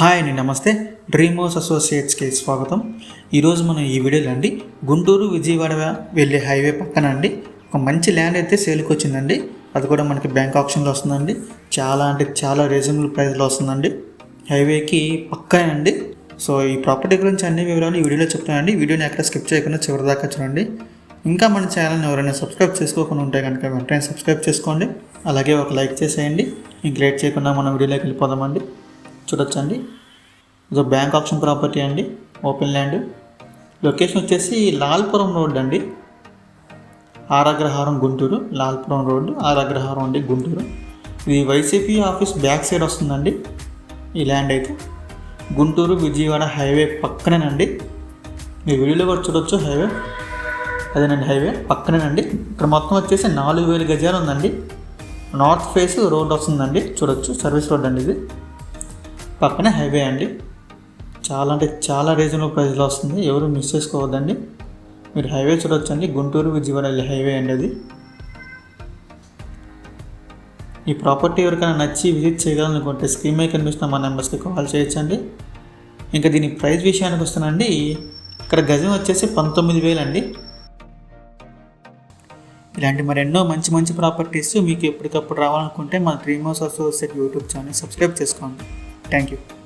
Hi అండి నమస్తే. Dream house అసోసియేట్స్కి స్వాగతం. ఈరోజు మనం ఈ వీడియోలో అండి గుంటూరు విజయవాడ వెళ్ళే హైవే పక్కన అండి ఒక మంచి ల్యాండ్ అయితే సేల్కి వచ్చిందండి. అది కూడా మనకి బ్యాంక్ ఆప్షన్లో వస్తుందండి. చాలా అంటే చాలా రీజనబుల్ ప్రైస్లో వస్తుందండి. హైవేకి పక్కనే అండి. సో ఈ ప్రాపర్టీ గురించి అన్ని వివరాలు ఈ వీడియోలో చెప్తానండి వీడియోని ఎక్కడ స్కిప్ చేయకుండా చివరి దాకా చూడండి. ఇంకా మన ఛానల్ని ఎవరైనా సబ్స్క్రైబ్ చేసుకోకుండా ఉంటే కనుక వెంటనే సబ్స్క్రైబ్ చేసుకోండి. అలాగే ఒక లైక్ చేసేయండి. ఇంక లేట్ చేయకుండా మన వీడియోలోకి వెళ్ళిపోదామండి. చూడొచ్చండి. ఇది బ్యాంక్ ఆప్షన్ ప్రాపర్టీ అండి. Open land. లొకేషన్ వచ్చేసి లాల్పురం రోడ్ అండి. R Agraharam Guntur Lalpuram road R Agraharam అండి గుంటూరు. ఇది వైసీపీ ఆఫీస్ బ్యాక్ సైడ్ వస్తుందండి. ఈ ల్యాండ్ అయితే. గుంటూరు విజయవాడ హైవే పక్కనేనండి. ఈ వీడియోలో కూడా చూడొచ్చు హైవే. అదేనండి హైవే పక్కనేనండి. ఇక్కడ మొత్తం వచ్చేసి నాలుగు వేల గజాలు ఉందండి నార్త్ ఫేస్ రోడ్ వస్తుందండి. చూడొచ్చు సర్వీస్ రోడ్ అండి ఇది. పక్కనే హైవే అండి. చాలా అంటే చాలా రీజనబుల్ ప్రైస్లో వస్తుంది. ఎవరు మిస్ చేసుకోవద్దండి. మీరు హైవే చూడొచ్చండి. గుంటూరు విజయవాడ హైవే అండి అది. ఈ ప్రాపర్టీ ఎవరికైనా నచ్చి విజిట్ చేయాలనుకుంటే స్క్రీన్ మీద కనిపిస్తున్న మా నెంబర్స్కి కాల్ చేయొచ్చండి. ఇంకా దీని ప్రైస్ విషయానికి వస్తానండి. ఇక్కడ గజం వచ్చేసి పంతొమ్మిది వేలు అండి. ఇలాంటి మరెన్నో మంచి మంచి ప్రాపర్టీస్ మీకు ఎప్పటికప్పుడు రావాలనుకుంటే మా dream house associate YouTube channel subscribe చేసుకోండి. Thank you.